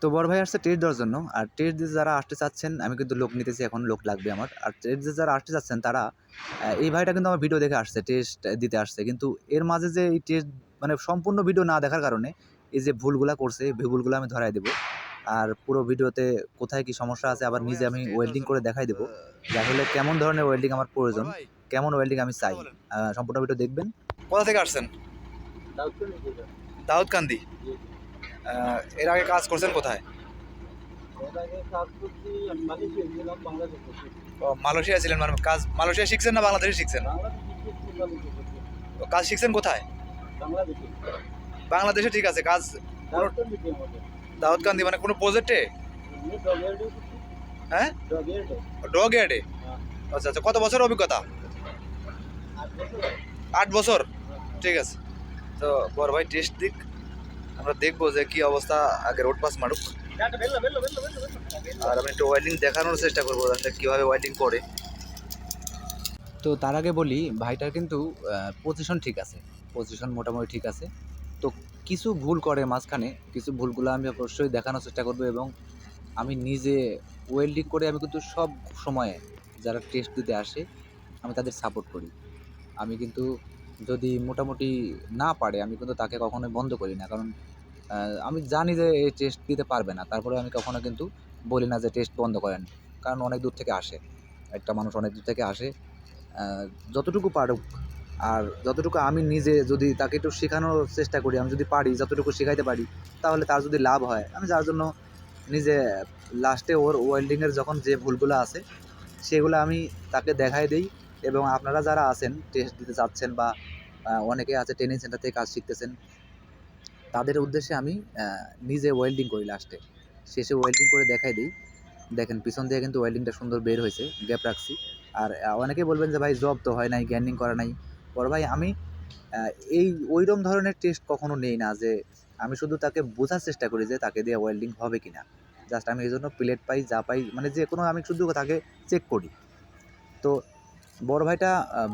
তো বড় ভাই আসছে টেস্ট দেওয়ার জন্য। আর টেস্ট দিতে যারা আসতে চাচ্ছেন, আমি কিন্তু লোক নিতেছি, এখন লোক লাগবে আমার। আর টেস্ট দিতে যারা আসতে চাচ্ছেন, তারা এই ভাইটা কিন্তু আমার ভিডিও দেখে আসছে টেস্ট দিতে আসছে। কিন্তু এর মাঝে যে এই টেস্ট মানে সম্পূর্ণ ভিডিও না দেখার কারণে, এই যে ভুলগুলা করছে, এই ভুলগুলো আমি ধরাই দেবো। আর পুরো ভিডিওতে কোথায় কি সমস্যা আছে, আবার নিজে আমি ওয়েল্ডিং করে দেখাই দেবো। যা হলে কেমন ধরনের ওয়েল্ডিং আমার প্রয়োজন, কেমন ওয়েল্ডিং আমি চাই সম্পূর্ণ ভিডিও দেখবেন। কোথা থেকে আসছেন? দাউদ দাউদকান্দি। এর আগে কাজ করছেন কোথায়? মালয়েশিয়া ছিলেন মানে কাজ মালয়েশিয়া শিখছেন না বাংলাদেশে শিখছেন? কাজ শিখছেন কোথায়? বাংলাদেশে, ঠিক আছে, কাজ দাউদকান্দি মানে কোনো প্রজেক্টে হ্যাঁ? ডগ ইয়ার্ডে? আচ্ছা আচ্ছা কত বছর অভিজ্ঞতা? আট বছর। ঠিক আছে। তো বড় ভাই টেস্ট দিক। আমরা দেখব যে কি অবস্থা আগে রোড পাস মারুক। আর আমি একটু ওয়েল্ডিং দেখানোর চেষ্টা করব আসলে কীভাবে ওয়েল্ডিং করে। তো তার আগে বলি, ভাইটার কিন্তু পজিশন ঠিক আছে। পজিশন মোটামুটি ঠিক আছে। তো কিছু ভুল করে মাঝখানে, কিছু ভুলগুলো আমি অবশ্যই দেখানোর চেষ্টা করব এবং আমি নিজে ওয়েল্ডিং করে আমি কিন্তু সব সময়ে যারা টেস্ট দিতে আসে, আমি তাদের সাপোর্ট করি। আমি কিন্তু যদি মোটামুটি না পারে, আমি কিন্তু তাকে কখনোই বন্ধ করি না। কারণ আমি জানি যে এই টেস্ট দিতে পারবে না। তারপরে আমি কখনো কিন্তু বলি না যে টেস্ট বন্ধ করেন। কারণ অনেক দূর থেকে আসে। একটা মানুষ অনেক দূর থেকে আসে। যতটুকু পারুক। আর যতটুকু আমি নিজে যদি তাকে একটু শেখানোর চেষ্টা করি, আমি যদি পারি, যতটুকু শেখাইতে পারি, তাহলে তার যদি লাভ হয়, আমি যার জন্য নিজে লাস্টে ওর ওয়েল্ডিংয়ের যখন যে ভুলগুলো আছে, সেগুলো আমি তাকে দেখাই দিই। এবং আপনারা যারা আছেন টেস্ট দিতে চাচ্ছেন বা অনেকে আছে ট্রেনিং সেন্টার থেকে কাজ শিখতেছেন। তাদের উদ্দেশ্যে আমি নিজে ওয়েল্ডিং করি লাস্টে শেষে ওয়েল্ডিং করে দেখাই দিই। দেখেন পিছন দিয়ে কিন্তু ওয়েল্ডিংটা সুন্দর বের হয়েছে গ্যাপ রাখছি। আর আহ, অনেকেই বলবেন যে ভাই জব তো হয় নাই গ্যান্ডিং করা নাই। বড় ভাই আমি এই ওইরকম ধরনের টেস্ট কখনো নেই না যে আমি শুধু তাকে বোঝার চেষ্টা করি যে তাকে দিয়ে ওয়েল্ডিং হবে কি না জাস্ট আমি এই জন্য প্লেট পাই যা পাই মানে যে কোনো আমি শুধু তাকে চেক করি। তো বড় ভাইটা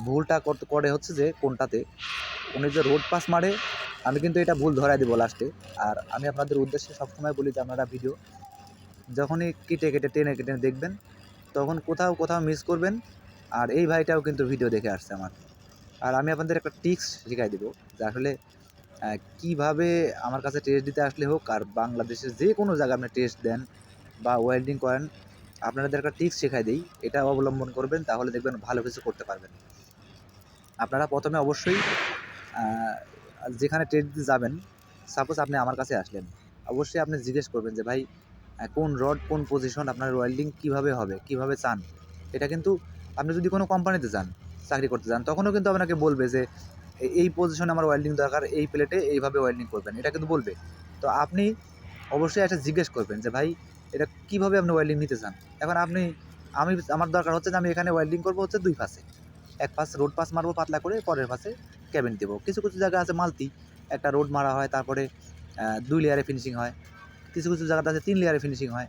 ভুলটা করে হচ্ছে যে কোনটাতে, উনি যে রোড পাস মারে, আমি কিন্তু এটা ভুল ধরাই দেবো লাস্টে আর আমি আপনাদের উদ্দেশ্যে সবসময় বলি যে আপনারা ভিডিও যখনই কেটে কেটে, টেনে কেটে দেখবেন, তখন কোথাও কোথাও মিস করবেন, আর এই ভাইটাও কিন্তু ভিডিও দেখে আসছে আমার। আর আমি আপনাদের একটা টিক্স শেখাই দেবো, যে আসলে কীভাবে আমার কাছে টেস্ট দিতে আসলে হোক, আর বাংলাদেশের যে কোনো জায়গায় আপনি টেস্ট দেন বা ওয়েল্ডিং করেন আপনাদের একটা টিক্স শেখাই দিই, এটা অবলম্বন করবেন, তাহলে দেখবেন ভালো কিছু করতে পারবেন। আপনারা প্রথমে অবশ্যই যেখানে দিতে যাবেন সাপোজ আপনি আমার কাছে আসলেন, অবশ্যই আপনি জিজ্ঞেস করবেন যে, ভাই কোন রড কোন পজিশন আপনার ওয়েল্ডিং কীভাবে হবে, কীভাবে চান? এটা কিন্তু, আপনি যদি কোনো কোম্পানিতে যান, চাকরি করতে যান, তখনও কিন্তু আপনাকে বলবে যে এই পজিশনে আমার ওয়েল্ডিং দরকার, এই প্লেটে এইভাবে ওয়েল্ডিং করবেন। এটা কিন্তু বলবে। তো আপনি অবশ্যই একটা জিজ্ঞেস করবেন যে, ভাই, এটা কীভাবে আপনি ওয়েল্ডিং নিতে চান? এখন আপনি, আমি, আমার দরকার হচ্ছে যে, আমি এখানে ওয়েল্ডিং করব হচ্ছে দুই পাশে। এক পাশ রোড পাস মারবো পাতলা করে, পরের পাশে ক্যাবিন দেবো। কিছু কিছু জায়গা আছে মালতি, একটা রোড মারা হয়, তারপরে দুই লেয়ারে ফিনিশিং হয়। কিছু কিছু জায়গাতে আছে তিন লেয়ারে ফিনিশিং হয়।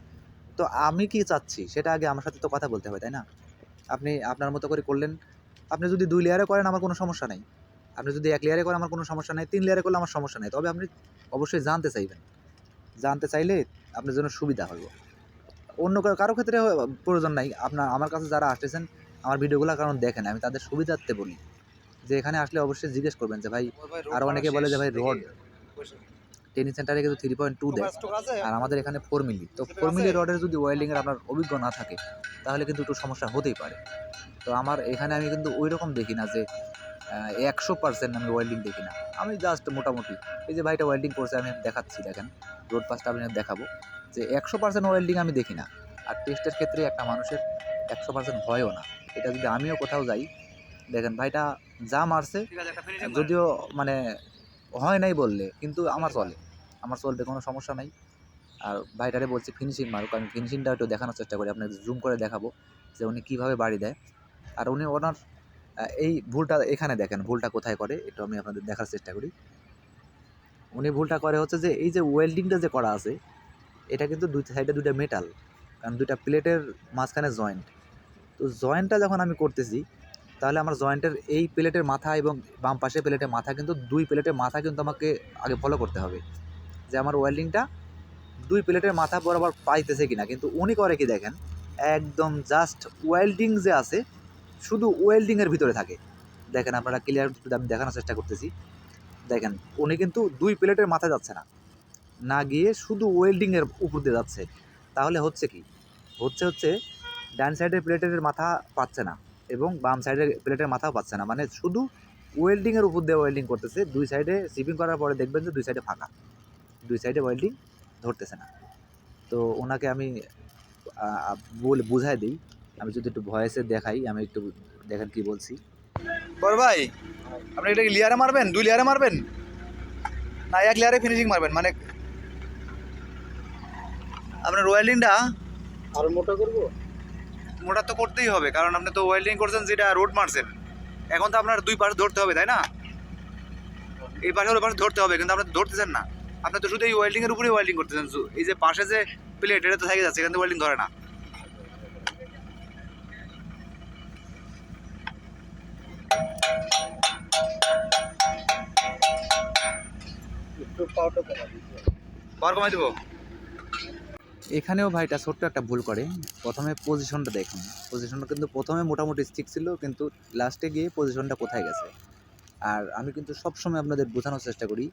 তো আমি কি চাচ্ছি? সেটা আগে আমার সাথে তো কথা বলতে হবে, তাই না? আপনি আপনার মতো করে করলেন। আপনি যদি দুই লেয়ারে করেন, আমার কোনো সমস্যা নেই। আপনি যদি এক লেয়ারে করেন, আমার কোনো সমস্যা নেই। তিন লেয়ারে করলে আমার সমস্যা নেই। তবে আপনি অবশ্যই জানতে চাইবেন। জানতে চাইলে আপনার জন্য সুবিধা হবে অন্য কারো- কারও ক্ষেত্রে প্রয়োজন নাই। আপনার আমার কাছে যারা আসতেছেন আমার ভিডিওগুলো কারণ দেখেন আমি তাদের সুবিধার্থে বলি। যে এখানে আসলে অবশ্যই জিজ্ঞেস করবেন যে ভাই আর অনেকে বলে যে ভাই রড ট্রেনিং সেন্টারে কিন্তু থ্রি পয়েন্ট টু দেয়। আর আমাদের এখানে ফোর মিলি তো ফোর মিলি রডের যদি ওয়েল্ডিংয়ের আপনার অভিজ্ঞ না থাকে তাহলে কিন্তু একটু সমস্যা হতেই পারে। তো আমার এখানে আমি কিন্তু ওই রকম দেখি না যে একশো পার্সেন্ট আমি ওয়েল্ডিং দেখি না। আমি জাস্ট মোটামুটি এই যে ভাইটা ওয়েল্ডিং করছে আমি দেখাচ্ছি দেখেন। রোড পাসটা আমি দেখাবো। যে একশো পার্সেন্ট ওয়েল্ডিং আমি দেখি না। আর টেস্টের ক্ষেত্রে একটা মানুষের একশো পার্সেন্ট হয়ও না। এটা যদি আমিও কোথাও যাই দেখেন ভাইটা যা মারছে যদিও মানে হয় নাই বললে কিন্তু আমার চলে। আমার চলতে কোনো সমস্যা নাই। আর ভাইটারে বলছি ফিনিশিং মারুক। আমি ফিনিশিংটা একটু দেখানোর চেষ্টা করি আপনাকে জুম করে দেখাবো যে উনি কীভাবে বাড়ি দেয়। আর উনি ওনার এই ভুলটা এখানে দেখেন, ভুলটা কোথায় করে, একটু আমি আপনাদের দেখার চেষ্টা করি। উনি ভুলটা করে হচ্ছে যে, এই যে ওয়েল্ডিংটা যে করা আছে, এটা কিন্তু দুই সাইডে দুইটা মেটাল কারণ দুইটা প্লেটের মাঝখানে জয়েন্ট তো জয়েন্টটা যখন আমি করতেছি, তাহলে আমার জয়েন্টের এই প্লেটের মাথা এবং বাম পাশে প্লেটের মাথা কিন্তু, দুই প্লেটের মাথা কিন্তু আমাকে আগে ফলো করতে হবে। যে আমার ওয়েল্ডিংটা দুই প্লেটের মাথা বরাবর পাইতেছে কিনা। কিন্তু উনি করে কি দেখেন, একদম জাস্ট ওয়েল্ডিং যে আছে শুধু ওয়েল্ডিংয়ের ভিতরে থাকে। দেখেন আপনারা ক্লিয়ার আমি দেখানোর চেষ্টা করতেছি। দেখেন উনি কিন্তু দুই প্লেটের মাথায় যাচ্ছে না। না গিয়ে শুধু ওয়েল্ডিংয়ের উপর দিয়ে যাচ্ছে। তাহলে হচ্ছে কি? হচ্ছে হচ্ছে ডান সাইডের প্লেটের মাথা পাচ্ছে না এবং বাম সাইডের প্লেটের মাথাও পাচ্ছে না। মানে শুধু ওয়েল্ডিংয়ের উপর দিয়ে ওয়েল্ডিং করতেছে। দুই সাইডে শিপিং করার পরে দেখবেন যে দুই সাইডে ফাঁকা। দুই সাইডে ওয়েল্ডিং ধরতেছে না। তো ওনাকে আমি আহ, বুঝাই দিই। আমি যদি একটু ভয়েসে দেখাই আমি একটু দেখেন কি বলছি। বড় ভাই আপনি এটা কি লেয়ারে মারবেন? দুই লেয়ারে মারবেন? না এক লেয়ারে ফিনিশিং মারবেন মানে আপনার ওয়েল্ডিংটা আরও মোটা করব? মোটা তো করতেই হবে কারণ আপনি তো ওয়েল্ডিং করছেন যেটা রোড মারছেন। এখন তো আপনার দুই পাশে ধরতে হবে তাই না? এই পাশে ওই পাশে ধরতে হবে কিন্তু আপনি তো ধরতেছেন না। আপনি তো শুধু এই ওয়েল্ডিং এর উপরেই ওয়েল্ডিং করতেছেন এই যে পাশে যে প্লেট এটা তো থেকে যাচ্ছে এখান থেকে ওয়েল্ডিং ধরে না। একটু পাউডার করা পাওয়ার কমাই দেবো? এখানেও ভাইটা ছোট্ট একটা ভুল করে। প্রথমে পজিশনটা দেখুন। পজিশনটা কিন্তু প্রথমে মোটামুটি স্টিক ছিল কিন্তু লাস্টে গিয়ে পজিশনটা কোথায় গেছে? আর আমি কিন্তু সবসময় আপনাদের বোঝানোর চেষ্টা করি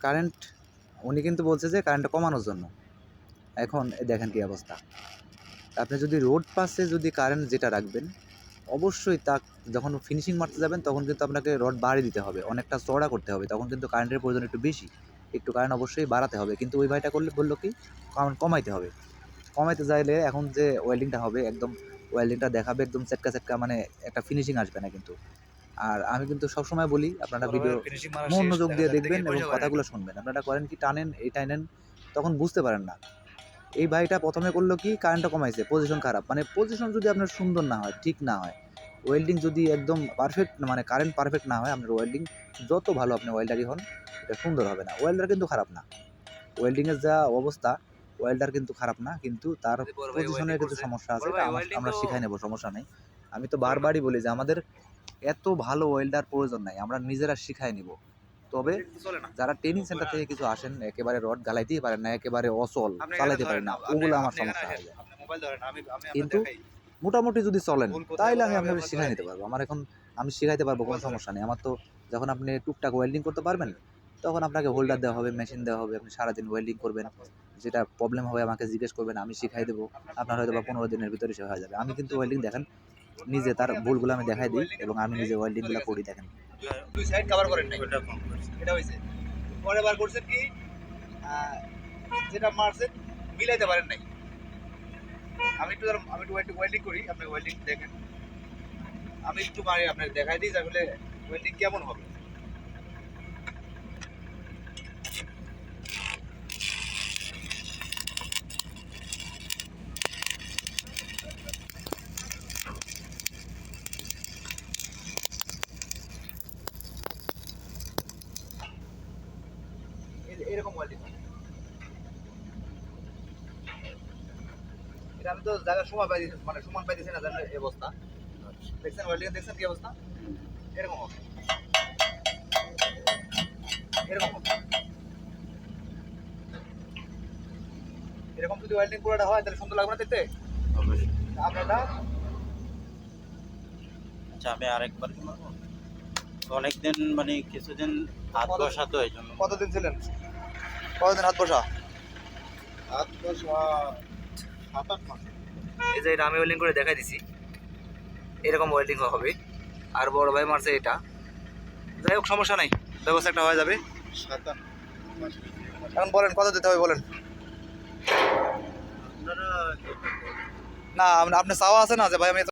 কারেন্ট উনি কিন্তু বলছে যে কারেন্টটা কমানোর জন্য। এখন দেখেন কি অবস্থা। আপনি যদি রোড পাশে যদি কারেন্ট যেটা রাখবেন অবশ্যই তা যখন ফিনিশিং মারতে যাবেন তখন কিন্তু আপনাকে রড বাড়িয়ে দিতে হবে। অনেকটা চড়া করতে হবে। তখন কিন্তু কারেন্টের প্রয়োজন একটু বেশি। একটু কারেন্ট অবশ্যই বাড়াতে হবে। কিন্তু ওই ভাইটা করলে বলল কি কারণ কমাইতে হবে। কমাইতে চাইলে এখন যে ওয়েল্ডিংটা হবে একদম ওয়েল্ডিংটা দেখাবে একদম চেটকা চেটকা মানে একটা ফিনিশিং আসবে না কিন্তু। আর আমি কিন্তু সবসময় বলি আপনারা ভিডিও মনোযোগ দিয়ে দেখবেন এবং কথাগুলো শুনবেন। আপনারা করেন কি টানেন এই টানেন তখন বুঝতে পারেন না। এই ভাইটা প্রথমে করল কি? কারেন্টটা কমাইছে পজিশন খারাপ। মানে পজিশন যদি আপনার সুন্দর না হয় ঠিক না হয় ওয়েল্ডিং যদি একদম পারফেক্ট মানে কারেন্ট পারফেক্ট না হয় আপনার ওয়েল্ডিং যত ভালো আপনি ওয়েল্ডারই হন এটা সুন্দর হবে না। ওয়েল্ডার কিন্তু খারাপ না। ওয়েল্ডিংয়ের যা অবস্থা ওয়েল্ডার কিন্তু খারাপ না কিন্তু তার পজিশনের কিছু সমস্যা আছে আমরা- শিখাই নেব সমস্যা নেই। আমি তো বারবারই বলি যে আমাদের এত ভালো ওয়েল্ডার প্রয়োজন নাই আমরা নিজেরা শিখাই নিব। তবে যারা ট্রেনিং সেন্টার থেকে কিছু আসেন একেবারে রড গালাইতেই পারেন না একেবারে অচল চালাইতে পারেন না। ওগুলো আমার সমস্যা হয়ে যায়। কিন্তু মোটামুটি যদি চলেন তাইলে আমি আপনাকে শিখাই নিতে পারব। আমার এখন আমি শিখাইতে পারব কোনো সমস্যা নেই। আমার তো যখন আপনি টুকটাক ওয়েল্ডিং করতে পারবেন তখন আপনাকে হোল্ডার দেওয়া হবে মেশিন দেওয়া হবে আপনি সারাদিন ওয়েল্ডিং করবেন। যেটা প্রবলেম হবে আমাকে জিজ্ঞেস করবেন আমি শিখাই দেবো। আপনার হয়তো বা পনেরো দিনের ভিতরে সে হয়ে যাবে। আমি কিন্তু ওয়েল্ডিং দেখেন নিজে তার ভুলগুলো আমি দেখাই দিই এবং আমি নিজে ওয়েল্ডিংগুলো করি দেখেন। দুই সাইড কভার করেন নাই। এটা হইছে। পরে বার করছেন কি যেটা মারছেন মিলাইতে পারেন নাই। আমি একটু আমি একটু ওয়েল্ডিং করি আপনি ওয়েল্ডিং দেখেন। আমি একটু মারি আপনাকে দেখাই দিই তাহলে ওয়েল্ডিং কেমন হবে? এটা আমি তো জায়গা পাই মানে সমান পাইতেছি না জানেন এই অবস্থা। দেখছেন ওয়েল্ডিং দেখছেন কি অবস্থা? এরকম হবে। এরকম হবে। এরকম যদি ওয়েল্ডিং পুরোটা হয় তাহলে সুন্দর লাগবে না দেখতে? আপনারটা? আচ্ছা আমি আরেকবার অনেকদিন মানে কিছুদিন হাত কত- বসা তো এই জন্য। কতদিন ছিলেন? কতদিন হাত বসা? হাত বসা সাত আট মাস। এই যে এটা আমি ওয়েল্ডিং করে দেখাই দিছি। এরকম ওয়েল্ডিং হবে। আর বড় ভাই মারছে এটা। যাই হোক সমস্যা নাই। ব্যবস্থা একটা হয়ে যাবে। এখন বলেন কত দিতে হবে বলেন? না আপনি- আপনার চাওয়া আছে না যে ভাই আমি এত